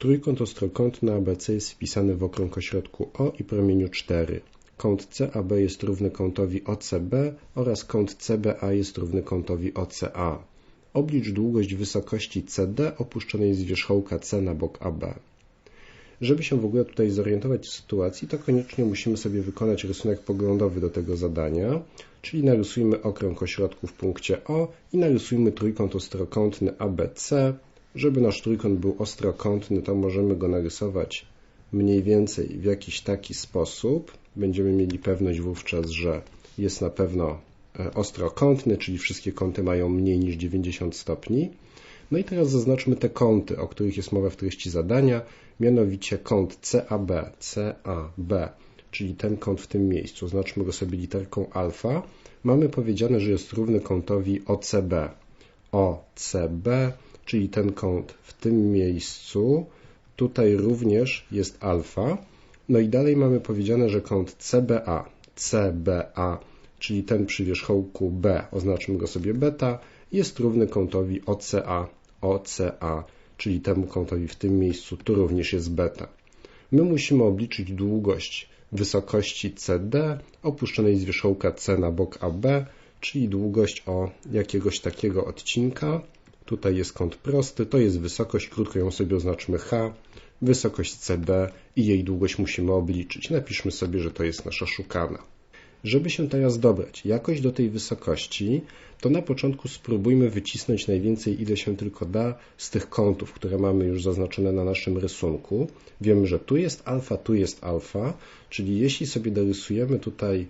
Trójkąt ostrokątny ABC jest wpisany w okrąg o środku O i promieniu 4. Kąt CAB jest równy kątowi OCB oraz kąt CBA jest równy kątowi OCA. Oblicz długość wysokości CD opuszczonej z wierzchołka C na bok AB. Żeby się w ogóle tutaj zorientować w sytuacji, to koniecznie musimy sobie wykonać rysunek poglądowy do tego zadania, czyli narysujmy okrąg o środku w punkcie O i narysujmy trójkąt ostrokątny ABC. Żeby nasz trójkąt był ostrokątny, to możemy go narysować mniej więcej w jakiś taki sposób. Będziemy mieli pewność wówczas, że jest na pewno e, ostrokątny, czyli wszystkie kąty mają mniej niż 90 stopni. No i teraz zaznaczmy te kąty, o których jest mowa w treści zadania, mianowicie kąt CAB, CAB, czyli ten kąt w tym miejscu. Oznaczmy go sobie literką alfa. Mamy powiedziane, że jest równy kątowi OCB. OCB, czyli ten kąt w tym miejscu. Tutaj również jest alfa. No i dalej mamy powiedziane, że kąt CBA, CBA, czyli ten przy wierzchołku B, oznaczmy go sobie beta, jest równy kątowi OCA, OCA, czyli temu kątowi w tym miejscu, tu również jest beta. My musimy obliczyć długość wysokości CD opuszczonej z wierzchołka C na bok AB, czyli długość o jakiegoś takiego odcinka. Tutaj jest kąt prosty, to jest wysokość, krótko ją sobie oznaczmy H, wysokość CB i jej długość musimy obliczyć. Napiszmy sobie, że to jest nasza szukana. Żeby się teraz dobrać jakoś do tej wysokości, to na początku spróbujmy wycisnąć najwięcej, ile się tylko da z tych kątów, które mamy już zaznaczone na naszym rysunku. Wiemy, że tu jest alfa, tu jest alfa, czyli jeśli sobie dorysujemy tutaj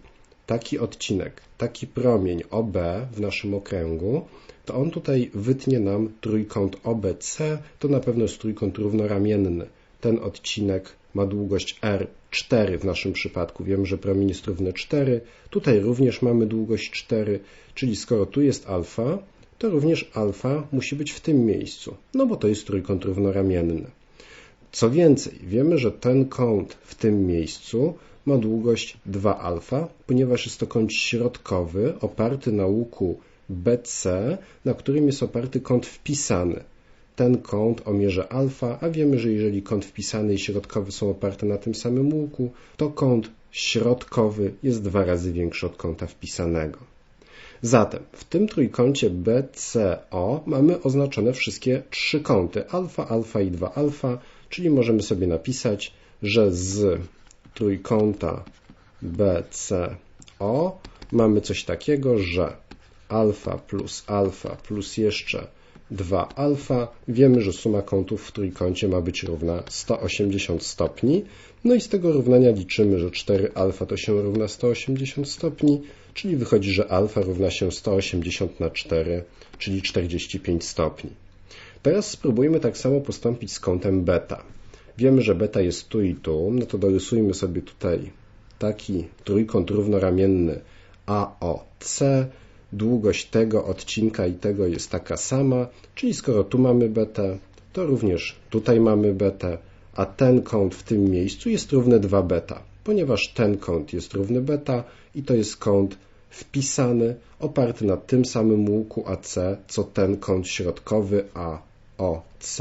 taki odcinek, taki promień OB w naszym okręgu, to on tutaj wytnie nam trójkąt OBC, to na pewno jest trójkąt równoramienny. Ten odcinek ma długość R4 w naszym przypadku. Wiemy, że promień jest równy 4. Tutaj również mamy długość 4, czyli skoro tu jest alfa, to również alfa musi być w tym miejscu, no bo to jest trójkąt równoramienny. Co więcej, wiemy, że ten kąt w tym miejscu ma długość 2 alfa, ponieważ jest to kąt środkowy oparty na łuku BC, na którym jest oparty kąt wpisany ten kąt o mierze alfa, a wiemy, że jeżeli kąt wpisany i środkowy są oparte na tym samym łuku, to kąt środkowy jest dwa razy większy od kąta wpisanego. Zatem w tym trójkącie BCO mamy oznaczone wszystkie trzy kąty alfa, alfa i 2 alfa, czyli możemy sobie napisać, że z trójkąta BCO mamy coś takiego, że alfa plus alfa plus jeszcze 2 alfa. Wiemy, że suma kątów w trójkącie ma być równa 180 stopni. No i z tego równania liczymy, że 4 alfa to się równa 180 stopni, czyli wychodzi, że alfa równa się 180 na 4, czyli 45 stopni. Teraz spróbujmy tak samo postąpić z kątem beta. Wiemy, że beta jest tu i tu, no to dorysujmy sobie tutaj taki trójkąt równoramienny AOC, długość tego odcinka i tego jest taka sama, czyli skoro tu mamy betę, to również tutaj mamy betę, a ten kąt w tym miejscu jest równy 2 beta, ponieważ ten kąt jest równy beta i to jest kąt wpisany, oparty na tym samym łuku AC, co ten kąt środkowy AOC,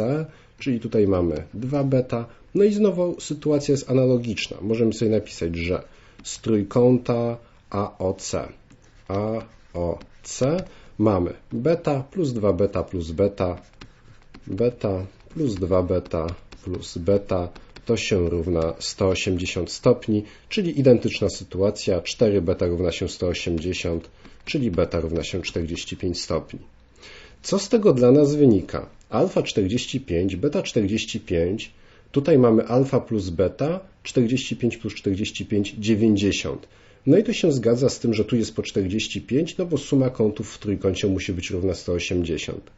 czyli tutaj mamy 2 beta. No i znowu sytuacja jest analogiczna. Możemy sobie napisać, że z trójkąta AOC, AOC mamy beta plus 2 beta plus beta, beta plus 2 beta plus beta to się równa 180 stopni, czyli identyczna sytuacja, 4 beta równa się 180, czyli beta równa się 45 stopni. Co z tego dla nas wynika? Alfa 45, beta 45, tutaj mamy alfa plus beta, 45 plus 45, 90. No i to się zgadza z tym, że tu jest po 45, no bo suma kątów w trójkącie musi być równa 180.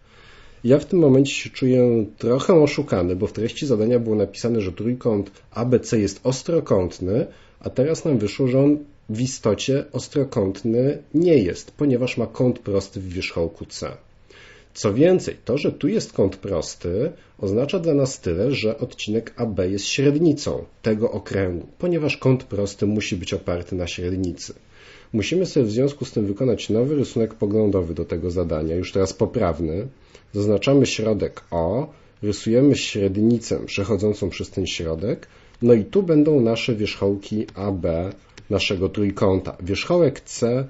Ja w tym momencie się czuję trochę oszukany, bo w treści zadania było napisane, że trójkąt ABC jest ostrokątny, a teraz nam wyszło, że on w istocie ostrokątny nie jest, ponieważ ma kąt prosty w wierzchołku C. Co więcej, to, że tu jest kąt prosty, oznacza dla nas tyle, że odcinek AB jest średnicą tego okręgu, ponieważ kąt prosty musi być oparty na średnicy. Musimy sobie w związku z tym wykonać nowy rysunek poglądowy do tego zadania, już teraz poprawny. Zaznaczamy środek O, rysujemy średnicę przechodzącą przez ten środek, no i tu będą nasze wierzchołki AB naszego trójkąta. Wierzchołek C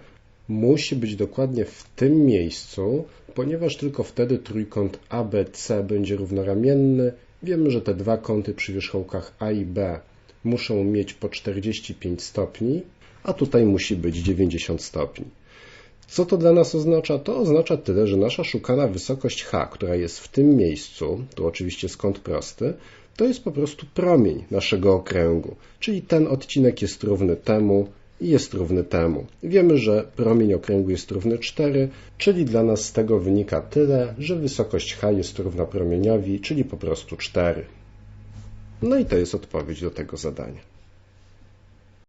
musi być dokładnie w tym miejscu, ponieważ tylko wtedy trójkąt ABC będzie równoramienny. Wiemy, że te dwa kąty przy wierzchołkach A i B muszą mieć po 45 stopni, a tutaj musi być 90 stopni. Co to dla nas oznacza? To oznacza tyle, że nasza szukana wysokość h, która jest w tym miejscu, tu oczywiście skąt prosty, to jest po prostu promień naszego okręgu, czyli ten odcinek jest równy temu jest równy temu. Wiemy, że promień okręgu jest równy 4, czyli dla nas z tego wynika tyle, że wysokość h jest równa promieniowi, czyli po prostu 4. No i to jest odpowiedź do tego zadania.